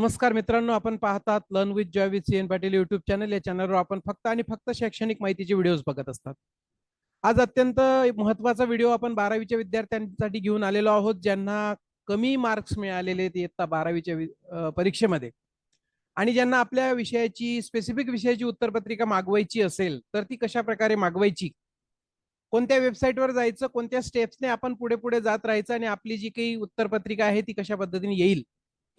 नमस्कार मित्रांनो आपण पाहतात learn with joy with C N Patil YouTube channel या चॅनलवर आपण फक्त आणि फक्त शैक्षणिक माहितीचे व्हिडिओज बघत असतात. आज अत्यंत महत्त्वाचा व्हिडिओ आपण बारावीच्या विद्यार्थ्यांसाठी घेऊन आलेलो आहोत ज्यांना कमी मार्क्स मिळालेले इयत्ता बारावीच्या परीक्षेमध्ये. आणि ज्यांना आपल्या विषयाची स्पेसिफिक विषयाची उत्तरपत्रिका मागवायची असेल तर ती कशा प्रकारे मागवायची? कोणत्या वेबसाईटवर जायचं कोणत्या स्टेप्सने आपण पुढे पुढे जात राहायचं आणि आपली जी काही उत्तरपत्रिका आहे ती कशा पद्धतीने येईल?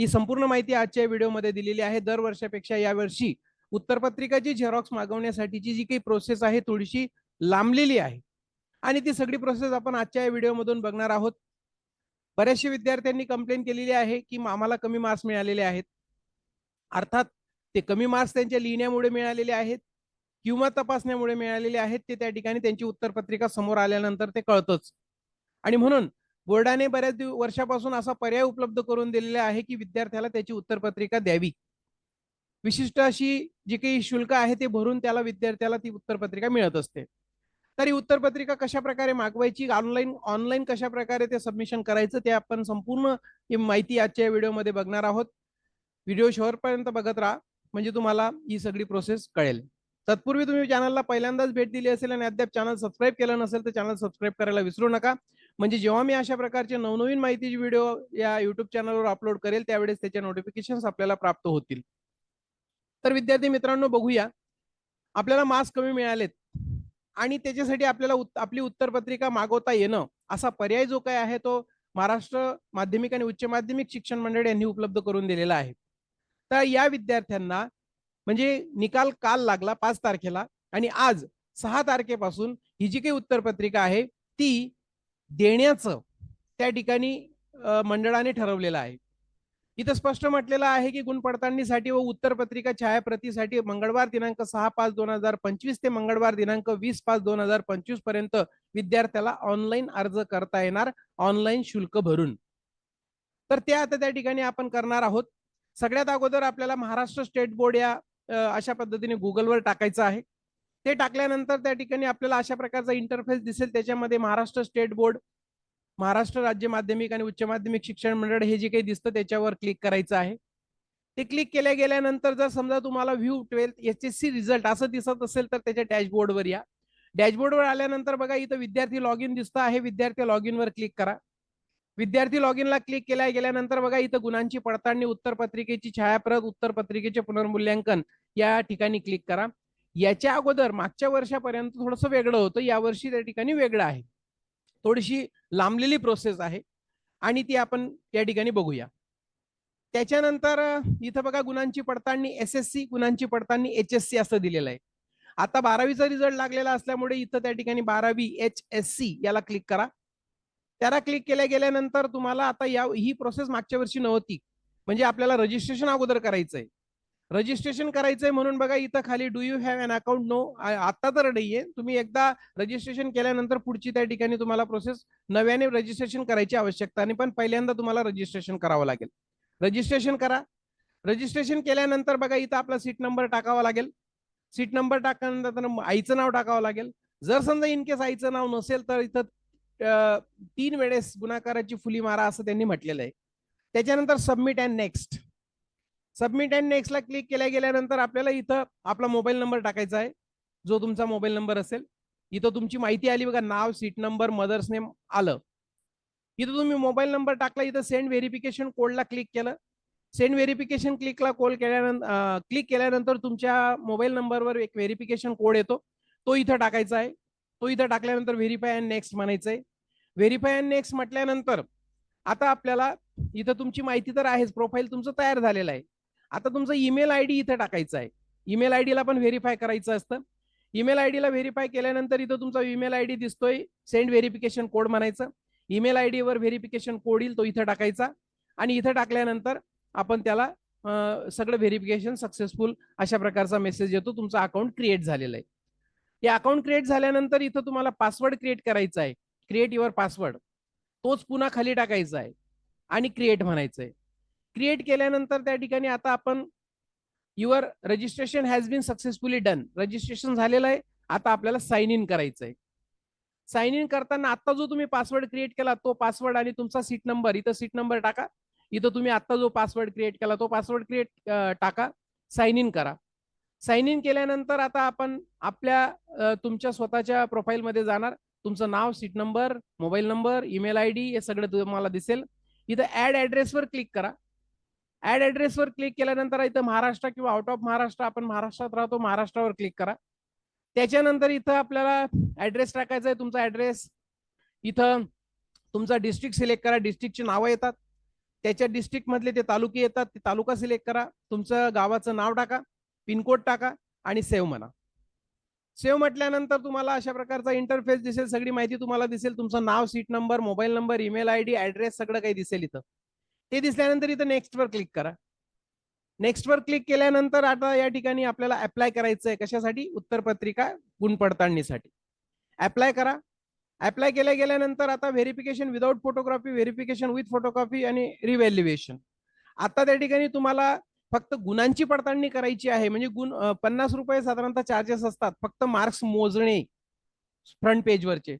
ही संपूर्ण माहिती आजच्या व्हिडिओमध्ये दिलेली आहे. दर वर्षापेक्षा यावर्षी उत्तरपत्रिकाची झेरॉक्स मागवण्यासाठीची जी काही प्रोसेस आहे थोडीशी लांबलेली आहे. आणि ती सगळी प्रोसेस आपण आजच्या या व्हिडिओमधून बघणार आहोत. बऱ्याचशे विद्यार्थ्यांनी कंप्लेंट केलेली आहे की आम्हाला कमी मार्क्स मिळालेले आहेत. अर्थात ते कमी मार्क्स त्यांच्या लिहिण्यामुळे मिळालेले आहेत किंवा तपासण्यामुळे मिळालेले आहेत ते त्या ठिकाणी त्यांची उत्तरपत्रिका समोर आल्यानंतर ते कळतच. आणि म्हणून बोर्डाने बऱ्याच वर्षापासून असा पर्याय उपलब्ध करून दिलेला आहे की विद्यार्थ्याला त्याची उत्तरपत्रिका द्यावी. विशिष्ट अशी जी काही शुल्क आहे ते भरून त्याला विद्यार्थ्याला ती उत्तरपत्रिका मिळत असते. तर ही उत्तरपत्रिका कशा प्रकारे मागवायची ऑनलाईन ऑनलाईन कशा प्रकारे ते सबमिशन करायचं ते आपण संपूर्ण माहिती आजच्या व्हिडिओमध्ये बघणार आहोत. व्हिडिओ शेवटपर्यंत बघत राहा म्हणजे तुम्हाला ही सगळी प्रोसेस कळेल. तत्पूर्वी तुम्ही चॅनलला पहिल्यांदाच भेट दिली असेल आणि अद्याप चॅनल सबस्क्राईब केलं नसेल तर चॅनल सबस्क्राईब करायला विसरू नका. म्हणजे जेव्हा मी अशा प्रकारचे नवनवीन माहितीचे व्हिडिओ या युट्यूब चॅनलवर अपलोड करेल त्यावेळेस त्याचे नोटिफिकेशन आपल्याला प्राप्त होतील. तर विद्यार्थी मित्रांनो बघूया. आपल्याला मार्क्स कमी मिळालेत. आणि त्याच्यासाठी आपल्याला उत- आपली उत्तरपत्रिका मागवता येणं असा पर्याय जो काय आहे तो महाराष्ट्र माध्यमिक आणि उच्च माध्यमिक शिक्षण मंडळ यांनी उपलब्ध करून दिलेला आहे. तर या विद्यार्थ्यांना म्हणजे निकाल काल लागला पाच तारखेला आणि आज सहा तारखेपासून ही जी काही उत्तरपत्रिका आहे ती देण्याचं त्या ठिकाणी मंडळाने ठरवलेलं आहे. इथं स्पष्ट म्हटलेलं आहे की गुण पडताळणीसाठी व उत्तरपत्रिका छायाप्रतीसाठी मंगळवार दिनांक सहा पाच दोन हजार पंचवीस ते मंगळवार दिनांक वीस पाच दोन हजार पंचवीसपर्यंत विद्यार्थ्याला ऑनलाईन अर्ज करता येणार ऑनलाईन शुल्क भरून. तर ते आता त्या ठिकाणी आपण करणार आहोत. सगळ्यात अगोदर आपल्याला महाराष्ट्र स्टेट बोर्ड या अशा पद्धतीने गुगलवर टाकायचं आहे. ते टाकल्यानंतर त्या ठिकाणी आपल्याला अशा प्रकारचा इंटरफेस दिसेल. त्याच्यामध्ये महाराष्ट्र स्टेट बोर्ड महाराष्ट्र राज्य माध्यमिक आणि उच्च माध्यमिक शिक्षण मंडळ हे जे काही दिसतं त्याच्यावर क्लिक करायचं आहे. ते क्लिक केल्या गेल्यानंतर जर समजा तुम्हाला view twelfth H S C result असं दिसत असेल तर त्याच्या डॅशबोर्डवर या. डॅशबोर्डवर आल्यानंतर बघा इथं विद्यार्थी लॉग इन दिसतं आहे. विद्यार्थी लॉग इनवर क्लिक करा. विद्यार्थी लॉग इनला क्लिक केल्या गेल्यानंतर बघा इथं गुणांची पडताळणी उत्तरपत्रिकेची छायाप्रत उत्तरपत्रिकेचे पुनर्मूल्यांकन या ठिकाणी क्लिक करा. याच्या अगोदर मागच्या वर्षापर्यंत थोडंसं वेगळं होतं. यावर्षी त्या ठिकाणी वेगळं आहे. थोडीशी लांबलेली प्रोसेस आहे आणि ती आपण या ठिकाणी बघूया. त्याच्यानंतर इथं बघा गुणांची पडताळणी एस एस सी गुणांची पडताळणी एच एस सी असं दिलेलं आहे. आता बारावीचा रिझल्ट लागलेला असल्यामुळे इथं त्या ठिकाणी बारावी एच एस सी याला क्लिक करा. त्याला क्लिक केल्या गेल्यानंतर तुम्हाला आता या ही प्रोसेस मागच्या वर्षी नव्हती. म्हणजे आपल्याला रजिस्ट्रेशन अगोदर करायचंय. रजिस्ट्रेशन करायचंय म्हणून बघा इथं खाली do you have an account no आता तर नाहीये. तुम्ही एकदा रजिस्ट्रेशन केल्यानंतर पुढची त्या ठिकाणी तुम्हाला प्रोसेस नव्याने रजिस्ट्रेशन करायची आवश्यकता नाही पण पहिल्यांदा तुम्हाला रजिस्ट्रेशन करावं लागेल. रजिस्ट्रेशन करा. रजिस्ट्रेशन केल्यानंतर बघा इथं आपला सीट नंबर टाकावा लागेल. सीट नंबर टाकल्यानंतर आईचं नाव टाकावं लागेल. जर समजा इनकेस आईचं नाव नसेल तर इथं तीन वेळेस गुणाकाराची फुली मारा असं त्यांनी म्हटलेलं आहे. त्याच्यानंतर submit and next submit and नेक्स्टला click केल्या गेल्यानंतर आपल्याला इथं आपला मोबाईल नंबर टाकायचा आहे. जो तुमचा मोबाईल नंबर असेल. इथं तुमची माहिती आली बघा नाव सीट नंबर मदर्स नेम आलं. इथं तुम्ही मोबाईल नंबर टाकला इथं सेंड व्हेरिफिकेशन कोडला क्लिक केलं. सेंड व्हेरिफिकेशन क्लिकला कॉल केल्यानंतर क्लिक केल्यानंतर तुमच्या मोबाईल नंबरवर एक व्हेरिफिकेशन कोड येतो. तो इथं टाकायचा आहे. तो इथं टाकल्यानंतर व्हेरीफाय अँड नेक्स्ट म्हणायचं आहे. व्हेरीफाय अँड नेक्स्ट म्हटल्यानंतर आता आपल्याला इथं तुमची माहिती तर आहेच. प्रोफाईल तुमचं तयार झालेलं आहे. आता तुमचं ईमेल आय डी इथं टाकायचा आहे. ईमेल आय डीला पण व्हेरीफाय करायचं असतं. ईमेल आय डीला व्हेरीफाय केल्यानंतर इथं तुमचा ईमेल आय डी दिसतोय. सेंड व्हेरिफिकेशन कोड म्हणायचं. ईमेल आय डीवर व्हेरिफिकेशन कोड येईल तो इथं टाकायचा. आणि इथं टाकल्यानंतर आपण त्याला सगळं व्हेरिफिकेशन सक्सेसफुल अशा प्रकारचा मेसेज येतो. तुमचं अकाउंट क्रिएट झालेलं आहे. हे अकाउंट क्रिएट झाल्यानंतर इथं तुम्हाला पासवर्ड क्रिएट करायचा आहे. Create your password. तोच पुन्हा खाली टाकायचा आहे. आणि क्रिएट म्हणायचं आहे. क्रिएट केल्यानंतर त्या ठिकाणी आता आपण your registration has been successfully done registration झालेलं आहे. आता आपल्याला साइन इन करायचं आहे. साइन इन करताना आता जो तुम्ही पासवर्ड क्रिएट केला तो पासवर्ड आणि तुमचा सीट नंबर इथं सीट नंबर टाका. इथं तुम्ही आता जो पासवर्ड क्रिएट केला तो पासवर्ड क्रिएट टाका. साइन इन करा. साइन इन केल्यानंतर आता आपण आपल्या तुमच्या स्वतःच्या प्रोफाईलमध्ये जाणार. तुमचं नाव seat number mobile number email I D हे सगळं तुम्हाला दिसेल. इथं ऍड ऍड्रेसवर क्लिक करा. ऍड ऍड्रेसवर क्लिक केल्यानंतर इथं महाराष्ट्र किंवा आउट ऑफ महाराष्ट्र आपण महाराष्ट्रात राहतो महाराष्ट्रावर क्लिक करा. त्याच्यानंतर इथं आपल्याला ऍड्रेस टाकायचा आहे तुमचा ऍड्रेस इथं तुमचा डिस्ट्रिक्ट सिलेक्ट करा डिस्ट्रिक्टची नावं येतात. त्याच्या डिस्ट्रिक्ट मधले ते तालुके येतात ते तालुका सिलेक्ट करा. तुमचं गावाचं नाव टाका पिनकोड टाका आणि सेव्ह म्हणा. सेव्ह म्हटल्यानंतर तुम्हाला अशा प्रकारचा इंटरफेस दिसेल सगळी माहिती तुम्हाला दिसेल. तुमचं नाव seat number mobile number email I D address सगळं काही दिसेल इथं. ते दिसल्यानंतर इथं नेक्स्ट वर क्लिक करा. नेक्स्ट वर क्लिक केल्यानंतर आता या ठिकाणी आपल्याला अप्लाय करायचं आहे कशासाठी? उत्तरपत्रिका गुण पडताळणीसाठी अप्लाय करा. अप्लाय केल्या गेल्यानंतर आता verification without photography verification with photography आणि रिव्हॅल्युएशन आता त्या ठिकाणी तुम्हाला फक्त गुणांची पडताळणी करायची आहे. म्हणजे गुण पन्नास रुपये साधारणतः चार्जेस असतात. फक्त मार्क्स मोजणे फ्रंट पेजवरचे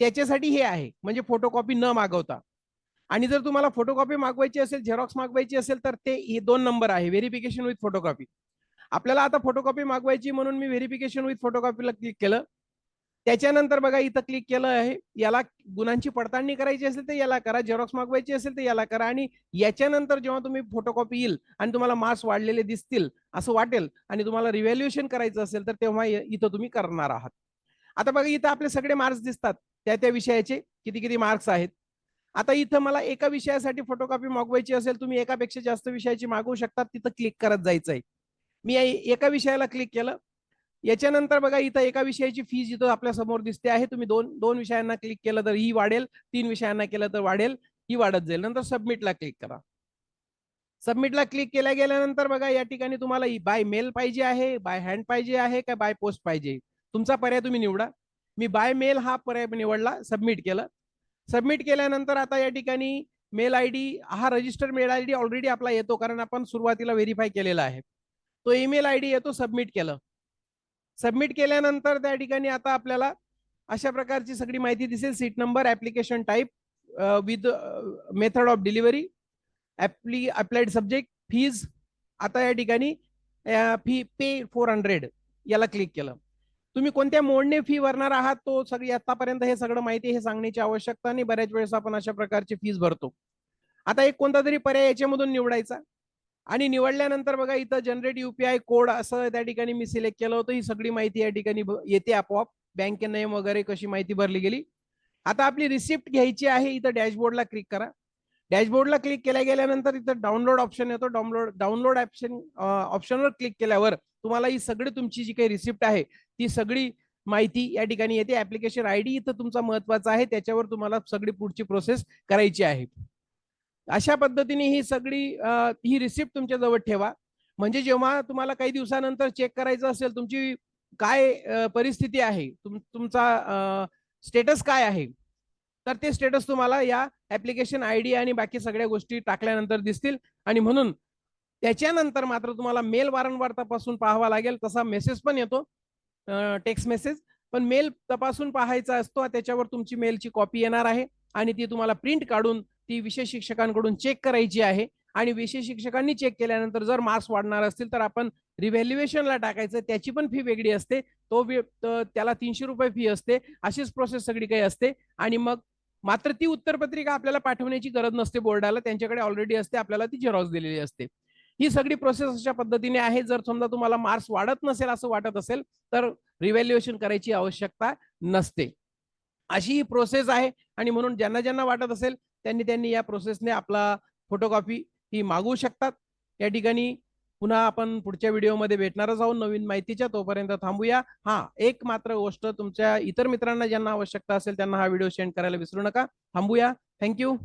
त्याच्यासाठी हे आहे. म्हणजे फोटोकॉपी न मागवता. आणि जर तुम्हाला फोटोकॉपी मागवायची असेल झेरॉक्स मागवायची असेल तर ते हे दोन नंबर आहे व्हेरिफिकेशन विथ फोटोकॉपी आपल्याला आता फोटोकॉपी मागवायची म्हणून मी व्हेरिफिकेशन विथ फोटोकॉपीला क्लिक केलं. त्याच्यानंतर बघा इथं क्लिक केलं आहे. याला गुणांची पडताळणी करायची असेल तर याला करा. झेरॉक्स मागवायची असेल तर याला करा. आणि याच्यानंतर जेव्हा तुम्ही फोटोकॉपी येईल आणि तुम्हाला मार्क्स वाढलेले दिसतील असं वाटेल आणि तुम्हाला रिव्हॅल्युएशन करायचं असेल तर तेव्हा इथं तुम्ही करणार आहात. आता बघा इथं आपले सगळे मार्क्स दिसतात. त्या त्या विषयाचे किती किती मार्क्स आहेत? आता इथं मला एका विषयासाठी फोटोकॉपी मागवायची असेल तुम्ही एकापेक्षा जास्त विषयाची मागवू शकता तिथं क्लिक करत जायचं आहे मी एका विषयाला क्लिक केलं. याच्यानंतर बघा इथं एका विषयाची फीज इथं आपल्यासमोर दिसते आहे. तुम्ही दोन दोन विषयांना क्लिक केलं तर ही वाढेल तीन विषयांना केलं तर वाढेल ही वाढत जाईल. नंतर सबमिटला क्लिक करा. सबमिटला क्लिक केल्या गेल्यानंतर बघा या ठिकाणी तुम्हाला बाय मेल पाहिजे आहे बाय हँड पाहिजे आहे का बाय पोस्ट पाहिजे? तुमचा पर्याय तुम्ही निवडा. मी बाय मेल हा पर्याय निवडला सबमिट केलं. सबमिट केल्यानंतर आता या ठिकाणी मेल आय डी हा register mail I D already आपला येतो कारण आपण सुरुवातीला व्हेरीफाय केलेला आहे. तो ईमेल आय डी येतो सबमिट केलं. सबमिट केल्यानंतर त्या ठिकाणी आता आपल्याला अशा प्रकारची सगळी माहिती दिसेल. Seat number application type with method of delivery apply applied subject fees आता या ठिकाणी फी पे फोर हंड्रेड याला क्लिक केलं. तुम्ही कोणत्या मोडने फी भरणार आहात तो सगळी आतापर्यंत हे सगळं माहिती हे सांगण्याची आवश्यकता नाही बऱ्याच वेळेस आपण अशा प्रकारची फीज भरतो. आता एक कोणता तरी पर्याय याच्यामधून निवडायचा. आणि निवडल्यानंतर बघा इथं जनरेट युपीआय कोड असं त्या ठिकाणी मी सिलेक्ट केलं होतं. ही सगळी माहिती या ठिकाणी येते आपोआप. बँके नेम वगैरे कशी माहिती भरली गेली. आता आपली रिसिप्ट घ्यायची आहे इथं डॅशबोर्डला क्लिक करा. डॅशबोर्डला क्लिक केल्या गेल्यानंतर इथं डाउनलोड ऑप्शन येतो. डाउनलोड डाउनलोड ऑप्शन ऑप्शनवर क्लिक केल्यावर तुम्हाला ही सगळी तुमची जी काही रिसिप्ट आहे ती सगळी माहिती या ठिकाणी येते. ऍप्लिकेशन आय डी इथं तुमचा महत्त्वाचा आहे. त्याच्यावर तुम्हाला सगळी पुढची प्रोसेस करायची आहे. अशा पद्धतीने ही सगळी ही रिसिप्ट तुमच्या जवळ ठेवा. म्हणजे जेव्हा तुम्हाला काही दिवसानंतर चेक करायचं असेल तुमची काय परिस्थिती आहे तुम तुमचा स्टेटस काय आहे तर ते स्टेटस तुम्हाला या ऍप्लिकेशन आय डी आणि बाकी सगळ्या गोष्टी टाकल्यानंतर दिसतील. आणि म्हणून त्याच्यानंतर मात्र तुम्हाला मेल वारंवार तपासून पाहावा लागेल. तसा मेसेज पण येतो. टेक्स्ट मेसेज पण मेल तपासून पाहायचा असतो त्याच्यावर तुमची मेलची कॉपी येणार आहे आणि ती तुम्हाला प्रिंट काढून ती विशेष शिक्षकांकडून चेक करायची आहे. आणि विषय शिक्षकांनी चेक केल्यानंतर जर मार्क्स वाढणार असतील तर आपण रिव्हॅल्युएशनला टाकायचं. त्याची पण फी वेगळी असते. तो त्याला तीनशे रुपये फी असते. अशीच प्रोसेस सगळी काही असते. आणि मग मात्र ती उत्तरपत्रिका आपल्याला पाठवण्याची गरज नसते बोर्डाला. त्यांच्याकडे ऑलरेडी असते. आपल्याला ती झेरॉक्स दिलेली असते. ही सगळी प्रोसेस अशा पद्धतीने आहे. जर समजा तुम्हाला मार्क्स वाढत नसेल असं वाटत असेल तर रिव्हॅल्युएशन करायची आवश्यकता नसते. अशी ही प्रोसेस आहे आणि म्हणून ज्यांना ज्यांना वाटत असेल त्यांनी त्यांनी या प्रोसेसने आपला फोटोकॉपी ही मागवू शकतात. या ठिकाणी पुन्हा आपण पुढच्या व्हिडिओमध्ये भेटणारच आहोत. नवीन माहितीच्या तोपर्यंत थांबूया. हा एक मात्र गोष्ट तुमच्या इतर मित्रांना ज्यांना आवश्यकता असेल त्यांना हा व्हिडिओ सेंड करायला विसरू नका. थांबूया. थँक्यू